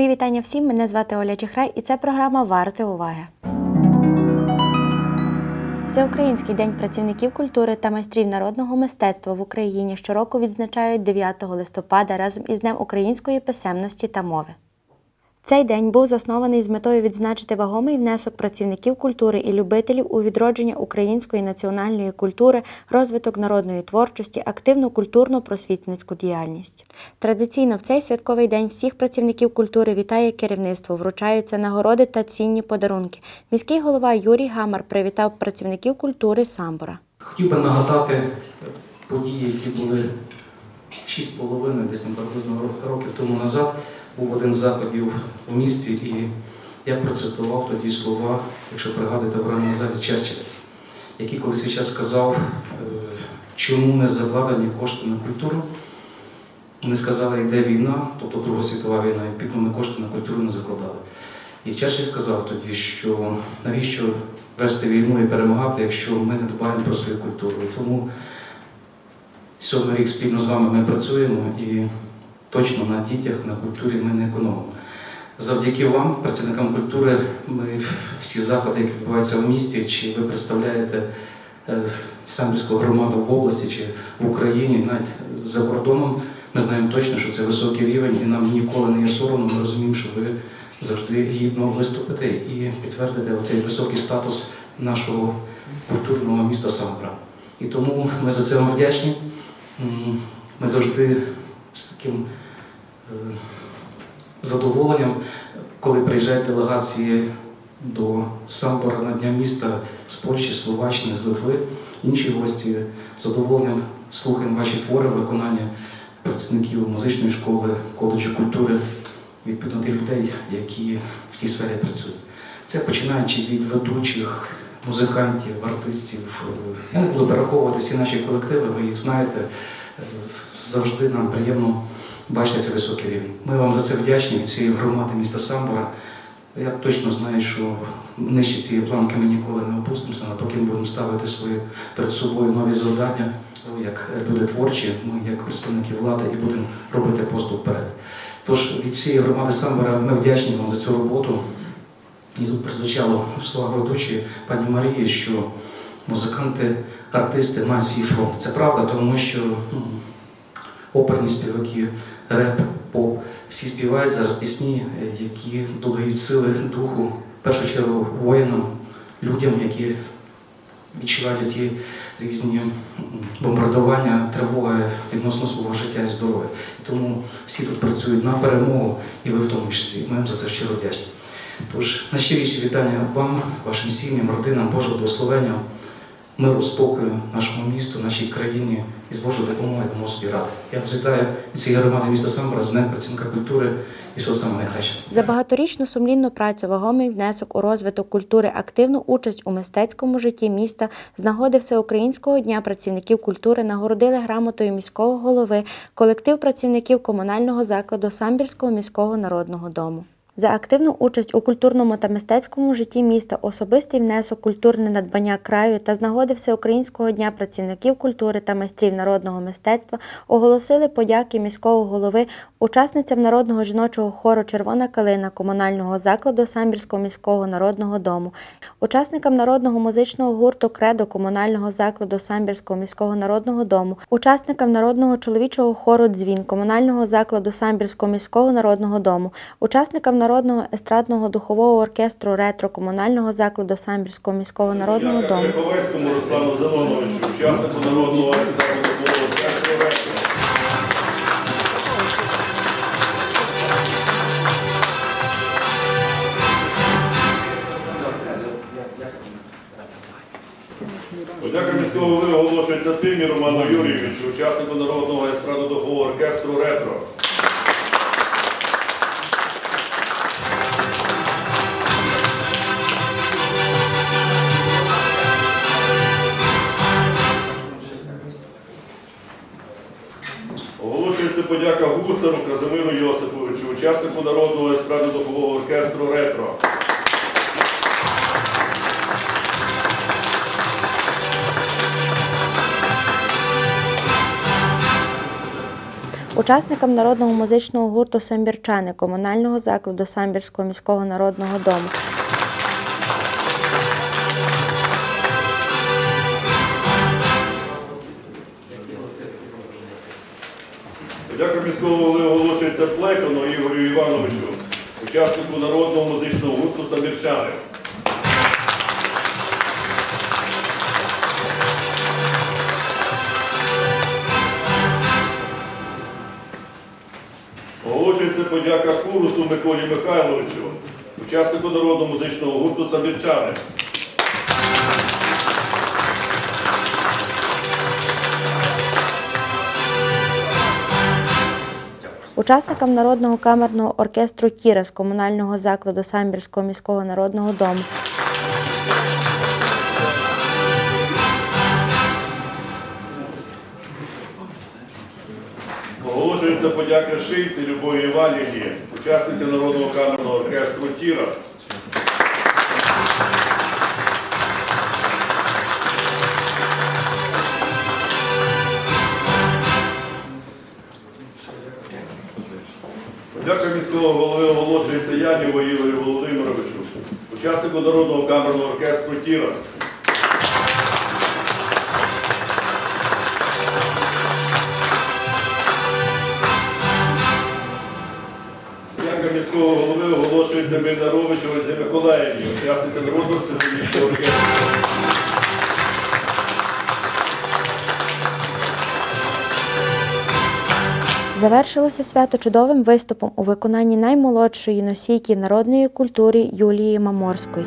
Мої вітання всім. Мене звати Оля Чихрай, і це програма Варте уваги. Всеукраїнський день працівників культури та майстрів народного мистецтва в Україні щороку відзначають 9 листопада разом із Днем української писемності та мови. Цей день був заснований з метою відзначити вагомий внесок працівників культури і любителів у відродження української національної культури, розвиток народної творчості, активну культурно-просвітницьку діяльність. Традиційно в цей святковий день всіх працівників культури вітає керівництво, вручаються нагороди та цінні подарунки. Міський голова Юрій Гамар привітав працівників культури Самбора. Хотів би нагадати події, які були 6,5 десь приблизно років тому назад. Був один з заходів у місті, і я процитував тоді слова, якщо пригадуєте, в ранньому залі Черчилля, який колись свій час сказав, е, чому не закладені кошти на культуру. Вони сказали, йде війна, тобто Друга світова війна, і відповідно кошти на культуру не закладали. І Черчилль сказав тоді, що навіщо вести війну і перемагати, якщо ми не дбаємо про свою культуру. І тому сьомий рік спільно з вами ми працюємо і точно на дітях, на культурі ми не економимо. Завдяки вам, працівникам культури, ми всі заходи, які відбуваються в місті, чи ви представляєте е, самбірську громаду в області чи в Україні, навіть за кордоном, ми знаємо точно, що це високий рівень, і нам ніколи не є соромно. Ми розуміємо, що ви завжди гідно виступите і підтвердите оцей високий статус нашого культурного міста Самбра. І тому ми за це вам вдячні. Ми завжди з таким задоволенням, коли приїжджають делегації до Самбора на Дня міста з Польщі, Словаччини, з Литви, інші гості задоволенням слухаємо ваші твори, виконання працівників музичної школи, коледжу культури, відповідно тих людей, які в тій сфері працюють. Це починаючи від ведучих, музикантів, артистів. Е, Я не буду перераховувати всі наші колективи, ви їх знаєте. Е, Завжди нам приємно бачити цей високий рівень. Ми вам за це вдячні від цієї громади міста Самбора. Я точно знаю, що нижче цієї планки ми ніколи не опустимося, навпаки ми будемо ставити свої перед собою нові завдання. Як люди творчі, ми як представники влади і будемо робити поступ вперед. Тож від цієї громади Самбора ми вдячні вам за цю роботу. І тут прозвучало в словах пані Марії, що музиканти, артисти мають свій фронт. Це правда, тому що ну, оперні співаки, реп, поп, всі співають зараз пісні, е, які додають сили духу, в першу чергу воїнам, людям, які відчувають ті різні бомбардування, тривоги відносно свого життя і здоров'я. Тому всі тут працюють на перемогу, і ви в тому числі. Ми вам за це щиро вдячні. Тож найщиріші вітання вам, вашим сім'ям, родинам, Божого благословення, миру, спокою нашому місту, нашій країні і з Божою допомогою дамо собі ради. Я вітаю цієї громади міста Самбора з Днем працівника культури і всього самого найкращого. За багаторічну сумлінну працю, вагомий внесок у розвиток культури, активну участь у мистецькому житті міста з нагоди Всеукраїнського дня працівників культури нагородили грамотою міського голови колектив працівників комунального закладу Самбірського міського народного дому. За активну участь у культурному та мистецькому житті міста, особистий внесок, культурне надбання краю та з нагоди Всеукраїнського дня працівників культури та майстрів народного мистецтва оголосили подяки міського голови учасницям народного жіночого хору Червона калина комунального закладу Самбірського міського народного дому, учасникам народного музичного гурту Кредо комунального закладу Самбірського міського народного дому, учасникам народного чоловічого хору Дзвін комунального закладу Самбірського міського народного дому, учасникам народного естрадного духового оркестру ретро комунального закладу Самбірського міського народного дому. Руслану Зеленовичу, учаснику народного. Подяка міського голови оголошується Тимі Роману Юрійовичу, учаснику народного естрадно-духового оркестру «Ретро». Подяка Гусару Казимиру Йосиповичу, учаснику народного естрадно-духового оркестру «Ретро». Учасникам народного музичного гурту Самбірчани комунального закладу Самбірського міського народного дому. Подяка міського оголошується Плекану Ігорю Івановичу, учаснику народного музичного гурту Самірчани. Оголошується подяка Курусу Миколі Михайловичу, учаснику народного музичного гурту Самірчани. Учасникам народного камерного оркестру Тіра з комунального закладу Самбірського міського народного дому. Оголошується подяка шийці Любові Іванівні, учасниці народного камерного оркестру Тірас. Подяка міського голови оголошується Яніву Ігорю Володимировичу, учаснику народного камерного оркестру Тірас. Дяка міського голови оголошується Мельнаровичу Ользі учасниця народного симфонічного оркестру. Завершилося свято чудовим виступом у виконанні наймолодшої носійки народної культури Юлії Маморської.